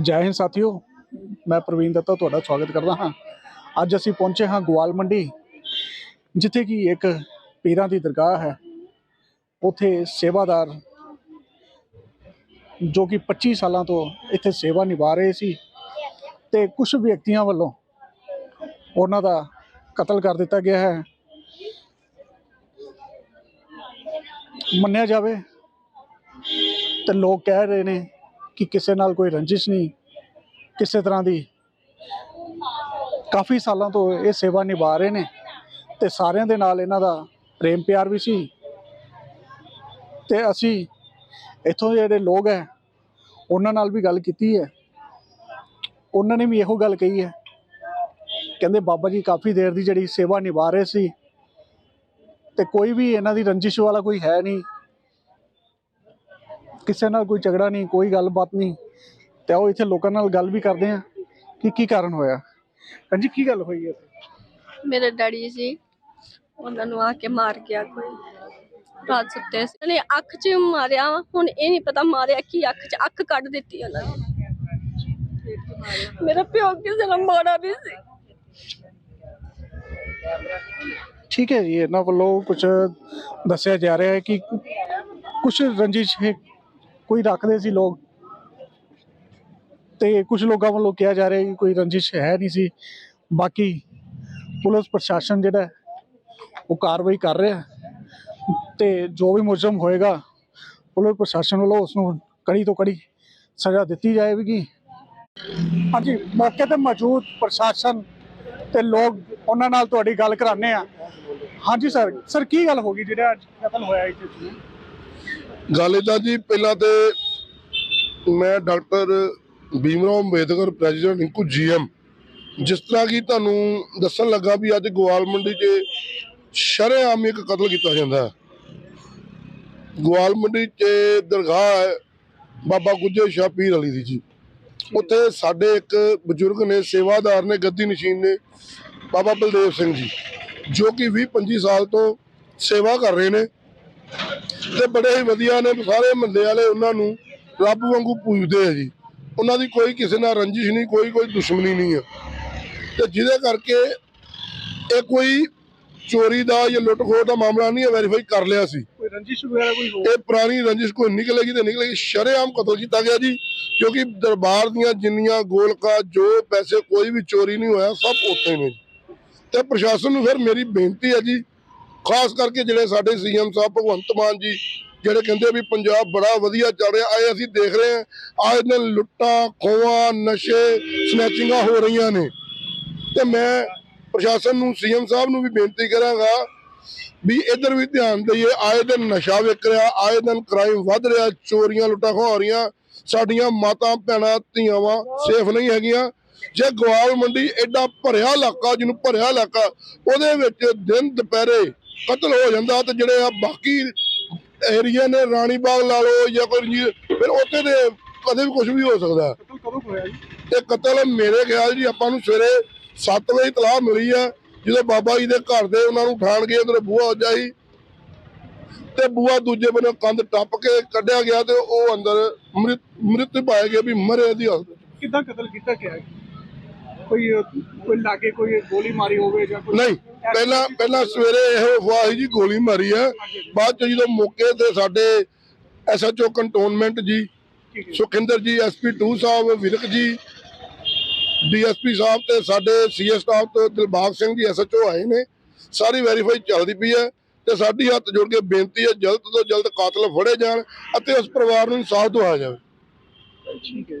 ਜੈ ਹਿੰਦ ਸਾਥੀਓ, ਮੈਂ ਪ੍ਰਵੀਨ ਦੱਤਾ, ਤੁਹਾਡਾ ਸਵਾਗਤ ਕਰਦਾ ਹਾਂ। ਅੱਜ ਅਸੀਂ ਪਹੁੰਚੇ ਹਾਂ ਗਵਾਲ ਮੰਡੀ, ਜਿੱਥੇ ਕਿ ਇੱਕ ਪੀਰਾਂ ਦੀ ਦਰਗਾਹ ਹੈ। ਉੱਥੇ ਸੇਵਾਦਾਰ ਜੋ ਕਿ 25 ਸਾਲਾਂ ਤੋਂ ਇੱਥੇ ਸੇਵਾ ਨਿਭਾ ਰਹੇ ਸੀ ਤੇ ਕੁਝ ਵਿਅਕਤੀਆਂ ਵੱਲੋਂ ਉਹਨਾਂ ਦਾ ਕਤਲ ਕਰ ਦਿੱਤਾ ਗਿਆ ਹੈ। ਮੰਨਿਆ ਜਾਵੇ ਤੇ ਲੋਕ ਕਹਿ ਰਹੇ ਨੇ ਕਿ ਕਿਸੇ ਨਾਲ ਕੋਈ ਰੰਜਿਸ਼ ਨਹੀਂ, ਕਿਸੇ ਤਰ੍ਹਾਂ ਦੀ। ਕਾਫੀ ਸਾਲਾਂ ਤੋਂ ਇਹ ਸੇਵਾ ਨਿਭਾ ਰਹੇ ਨੇ ਤੇ ਸਾਰਿਆਂ ਦੇ ਨਾਲ ਇਹਨਾਂ ਦਾ ਪ੍ਰੇਮ ਪਿਆਰ ਵੀ ਸੀ। ਤੇ ਅਸੀਂ ਇੱਥੋਂ ਦੇ ਜਿਹੜੇ ਲੋਕ ਹੈ, ਉਹਨਾਂ ਨਾਲ ਵੀ ਗੱਲ ਕੀਤੀ ਹੈ। ਉਹਨਾਂ ਨੇ ਵੀ ਇਹੋ ਗੱਲ ਕਹੀ ਹੈ। ਕਹਿੰਦੇ ਬਾਬਾ ਜੀ ਕਾਫੀ ਦੇਰ ਦੀ ਜਿਹੜੀ ਸੇਵਾ ਨਿਭਾ ਰਹੇ ਸੀ ਤੇ ਕੋਈ ਵੀ ਇਹਨਾਂ ਦੀ ਰੰਜਿਸ਼ ਵਾਲਾ ਕੋਈ ਹੈ ਨਹੀਂ। ਕਿਸੇ ਨਾਲ ਕੋਈ ਝਗੜਾ ਨਹੀਂ ਕੋਈ ਗੱਲਬਾਤ ਨਹੀਂ ਤੇ ਉਹ ਇੱਥੇ ਲੋਕਾਂ ਨਾਲ ਗੱਲ ਵੀ ਕਰਦੇ ਆ ਕਿ ਕੀ ਕਾਰਨ ਹੋਇਆ। ਹਾਂਜੀ ਕੀ ਗੱਲ ਹੋਈ ਹੈ? ਮੇਰੇ ਡੈਡੀ ਸੀ ਉਹਨਾਂ ਨੂੰ ਆ ਕੇ ਮਾਰ ਗਿਆ ਕੋਈ। ਰਾਤ ਸੁੱਤੇ ਸੀ। ਉਹਨੇ ਅੱਖ 'ਚ ਮਾਰਿਆ ਹੁਣ ਇਹ ਨਹੀਂ ਪਤਾ ਮਾਰਿਆ ਕੀ ਅੱਖ 'ਚ ਅੱਖ ਕੱਢ ਦਿੱਤੀ ਉਹਨਾਂ ਨੇ। ਮੇਰਾ ਪਿਓ ਕਿਸੇ ਨਾਲ ਮਾੜਾ ਨਹੀਂ ਸੀ। ਠੀਕ ਹੈ ਜੀ ਇਹਨਾਂ ਵੱਲੋਂ ਕੁਝ ਦੱਸਿਆ ਜਾ ਰਿਹਾ ਹੈ ਕਿ ਕੁਝ ਰੰਜਿਸ਼ ਹੈ ਕੋਈ ਰੱਖਦੇ ਸੀ ਲੋਕ। ਤੇ ਕੁਝ ਲੋਕਾਂ ਵੱਲੋਂ ਕਿਹਾ ਜਾ ਰਿਹਾ ਕਿ ਕੋਈ ਰੰਜਿਸ਼ ਹੈ ਨਹੀਂ ਸੀ। ਬਾਕੀ ਪੁਲਿਸ ਪ੍ਰਸ਼ਾਸਨ ਜਿਹੜਾ ਉਹ ਕਾਰਵਾਈ ਕਰ ਰਿਹਾ ਹੈ। ਤੇ ਜੋ ਵੀ ਮੁਲਜ਼ਮ ਹੋਏਗਾ, ਪੁਲਿਸ ਪ੍ਰਸ਼ਾਸਨ ਵੱਲੋਂ ਉਸ ਨੂੰ ਕੜੀ ਤੋਂ ਕੜੀ ਸਜ਼ਾ ਦਿੱਤੀ ਜਾਏਗੀ। ਹਾਂਜੀ, ਮੌਕੇ ਤੇ ਮੌਜੂਦ ਪ੍ਰਸ਼ਾਸਨ ਤੇ ਲੋਕ ਉਹਨਾਂ ਨਾਲ ਤੁਹਾਡੀ ਗੱਲ ਕਰਾਣੇ ਆ ਹਾਂਜੀ, ਸਰ। ਸਰ, ਕੀ ਗੱਲ ਹੋ ਗਈ ਜਿਹੜਾ ਕਤਲ ਹੋਇਆ ਇੱਥੇ? ਗੱਲ ਏਦਾਂ ਜੀ, ਪਹਿਲਾਂ ਤੇ ਮੈਂ ਡਾਕਟਰ ਭੀਮਰਾਓ ਅੰਬੇਦਕਰ, ਪ੍ਰੈਜ਼ੀਡੈਂਟ ਇੰਕੂ ਜੀਐਮ, ਜਿਸ ਤਰ੍ਹਾਂ ਕਿ ਤੁਹਾਨੂੰ ਦੱਸਣ ਲੱਗਾ ਵੀ ਅੱਜ ਗੋਵਾਲ ਮੰਡੀ 'ਚ ਸ਼ਰੇਆਮ ਇੱਕ ਕਤਲ ਕੀਤਾ ਜਾਂਦਾ ਹੈ। ਗੋਵਾਲ ਮੰਡੀ 'ਚ ਦਰਗਾਹ ਹੈ, ਬਾਬਾ ਗੁੱਜੇ ਸ਼ਾਹ ਪੀਰ ਅਲੀ ਦੀ ਜੀ। ਉੱਥੇ ਸਾਡੇ ਇੱਕ ਬਜ਼ੁਰਗ ਨੇ, ਸੇਵਾਦਾਰ ਨੇ, ਗੱਦੀ ਨਸ਼ੀਨ ਨੇ, ਬਾਬਾ ਬਲਦੇਵ ਸਿੰਘ ਜੀ, ਜੋ ਕਿ 20 25 ਸਾਲ ਤੋਂ ਸੇਵਾ ਕਰ ਰਹੇ ਨੇ। ਤੇ ਬੜੇ ਹੀ ਵਧੀਆ ਨੇ ਸਾਰੇ ਮਹੱਲੇ ਵਾਲੇ ਉਹਨਾਂ ਨੂੰ ਰੱਬ ਵਾਂਗੂ ਪੂਜਦੇ ਆ ਜੀ। ਉਹਨਾਂ ਦੀ ਕੋਈ ਕਿਸੇ ਨਾਲ ਰੰਜਿਸ਼ ਨਹੀਂ ਕੋਈ ਕੋਈ ਦੁਸ਼ਮਣੀ ਨਹੀਂ ਆ। ਤੇ ਜਿਹਦੇ ਕਰਕੇ ਇਹ ਕੋਈ ਚੋਰੀ ਦਾ ਜਾਂ ਲੁੱਟ ਖੋਹ ਦਾ ਮਾਮਲਾ ਨਹੀਂ ਹੈ ਵੈਰੀਫਾਈ ਕਰ ਲਿਆ ਸੀ। ਕੋਈ ਰੰਜਿਸ਼ ਵਗੈਰਾ ਕੋਈ ਹੋ ਇਹ ਪੁਰਾਣੀ ਰੰਜਿਸ਼ ਕੋਈ ਨਿਕਲੇਗੀ ਤੇ ਨਿਕਲੇਗੀ ਸ਼ਰੇਆਮ ਕਤਲ ਕੀਤਾ ਗਿਆ ਜੀ ਕਿਉਂਕਿ ਦਰਬਾਰ ਦੀਆਂ ਜਿੰਨੀਆਂ ਗੋਲਕਾਂ ਜੋ ਪੈਸੇ ਕੋਈ ਵੀ ਚੋਰੀ ਨਹੀਂ ਹੋਇਆ ਸਭ ਉੱਥੇ ਨੇ ਜੀ। ਤੇ ਪ੍ਰਸ਼ਾਸਨ ਨੂੰ ਫਿਰ ਮੇਰੀ ਬੇਨਤੀ ਹੈ ਜੀ ਖਾਸ ਕਰਕੇ ਜਿਹੜੇ ਸਾਡੇ ਸੀਐਮ ਸਾਹਿਬ ਭਗਵੰਤ ਮਾਨ ਜੀ, ਜਿਹੜੇ ਕਹਿੰਦੇ ਵੀ ਪੰਜਾਬ ਬੜਾ ਵਧੀਆ ਚੱਲ ਰਿਹਾ, ਆਏ ਅਸੀਂ ਦੇਖ ਰਹੇ ਹਾਂ ਆਏ ਦਿਨ ਲੁੱਟਾਂ, ਖੋਹਾਂ, ਨਸ਼ੇ ਸਨੈਚਿੰਗਾਂ ਹੋ ਰਹੀਆਂ ਨੇ। ਤੇ ਮੈਂ ਪ੍ਰਸ਼ਾਸਨ ਨੂੰ, ਸੀਐਮ ਸਾਹਿਬ ਨੂੰ ਵੀ ਬੇਨਤੀ ਕਰਾਂਗਾ ਵੀ ਇਧਰ ਵੀ ਧਿਆਨ ਦਈਏ ਆਏ ਦਿਨ ਨਸ਼ਾ ਵਿਕ ਰਿਹਾ ਆਏ ਦਿਨ ਕ੍ਰਾਈਮ ਵੱਧ ਰਿਹਾ, ਚੋਰੀਆਂ, ਲੁੱਟਾਂ ਖੋਹ ਹੋ ਰਹੀਆਂ, ਸਾਡੀਆਂ ਮਾਤਾ, ਭੈਣਾਂ, ਧੀਆਵਾਂ ਸੇਫ ਨਹੀਂ ਹੈਗੀਆਂ। ਜੇ ਗਵਾਲ ਮੰਡੀ, ਐਡਾ ਭਰਿਆ ਇਲਾਕਾ, ਜਿਹਨੂੰ ਭਰਿਆ ਇਲਾਕਾ, ਉਹਦੇ ਵਿੱਚ ਦਿਨ ਦੁਪਹਿਰੇ ਕਤਲ ਹੋ ਜਾਂਦਾ ਤੇ ਜਿਹੜੇ ਆ ਬਾਕੀ ਏਰੀਆ ਨੇ ਰਾਣੀ ਬਾਗ ਲਾ ਲਓ ਜਾਂ ਕੋਈ ਫਿਰ ਉੱਥੇ ਦੇ ਕਦੇ ਵੀ ਕੁਝ ਵੀ ਹੋ ਸਕਦਾ। ਤੇ ਕਤਲ ਮੇਰੇ ਖਿਆਲ ਜੀ ਆਪਾਂ ਨੂੰ ਸਵੇਰੇ 7 ਵਜੇ ਇਤਲਾਹ ਮਿਲੀ ਆ ਜਦੋਂ ਬਾਬਾ ਜੀ ਦੇ ਘਰ ਦੇ ਉਹਨਾਂ ਨੂੰ ਉਠਾਣ ਗਏ ਅੰਦਰ ਬੂਹਾ ਹੋ ਜਾਈ ਤੇ ਬੂਹਾ ਦੂਜੇ ਬੰਨੇ ਕੰਧ ਟੱਪ ਕੇ ਕੱਢਿਆ ਗਿਆ ਤੇ ਉਹ ਅੰਦਰ ਮ੍ਰਿਤ ਮ੍ਰਿਤ ਪਾਇਆ ਗਿਆ ਵੀ ਮਰੇ ਦੀ ਹਾਲਤ ਕਿੱਦਾਂ ਕਤਲ ਕੀਤਾ ਗਿਆ? ਕੋਈ ਕੋਈ ਲਾਗੇ ਕੋਈ ਗੋਲੀ ਮਾਰੀ ਹੋਵੇ ਜਾਂ ਕੋਈ ਨਹੀਂ ਪਹਿਲਾਂ ਪਹਿਲਾਂ ਸਵੇਰੇ ਇਹੋ ਅਫਵਾਹ ਜੀ, ਗੋਲੀ ਮਾਰੀ ਆ। ਬਾਅਦ ਚ ਜਦੋਂ ਮੌਕੇ ਤੇ ਸਾਡੇ ਐਸਐਚਓ ਕੰਟੋਨਮੈਂਟ ਜੀ, ਸੁਖਿੰਦਰ ਜੀ, ਐਸਪੀ 2 ਸਾਹਿਬ, ਵਿਰਕ ਜੀ, ਡੀਐਸਪੀ ਸਾਹਿਬ ਤੇ ਸਾਡੇ ਸੀਐਸ ਸਟਾਫ ਤੋਂ ਦਿਲਬਾਗ ਸਿੰਘ ਜੀ, ਐਸਐਚਓ ਆਏ ਨੇ। ਸਾਰੀ ਵੈਰੀਫਾਈ ਚੱਲਦੀ ਪਈ ਹੈ ਤੇ ਸਾਡੀ ਹੱਥ ਜੋੜ ਕੇ ਬੇਨਤੀ ਹੈ ਜਲਦ ਤੋਂ ਜਲਦ ਕਾਤਲ ਫੜੇ ਜਾਣ ਅਤੇ ਉਸ ਪਰਿਵਾਰ ਨੂੰ ਇਨਸਾਫ ਦਿਵਾਇਆ ਜਾਵੇ। ਠੀਕ ਹੈ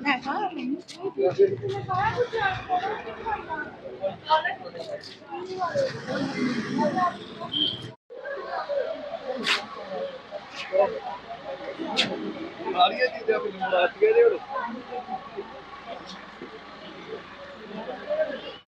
ਮੈਂ ਗਾਣੇ ਮਾਰ ਸਾਰੀਆਂ ਚੀਜ਼ਾਂ ਮੈਨੂੰ ਮਾਰਤੀਆਂ ਜੇ ਹੁਣ।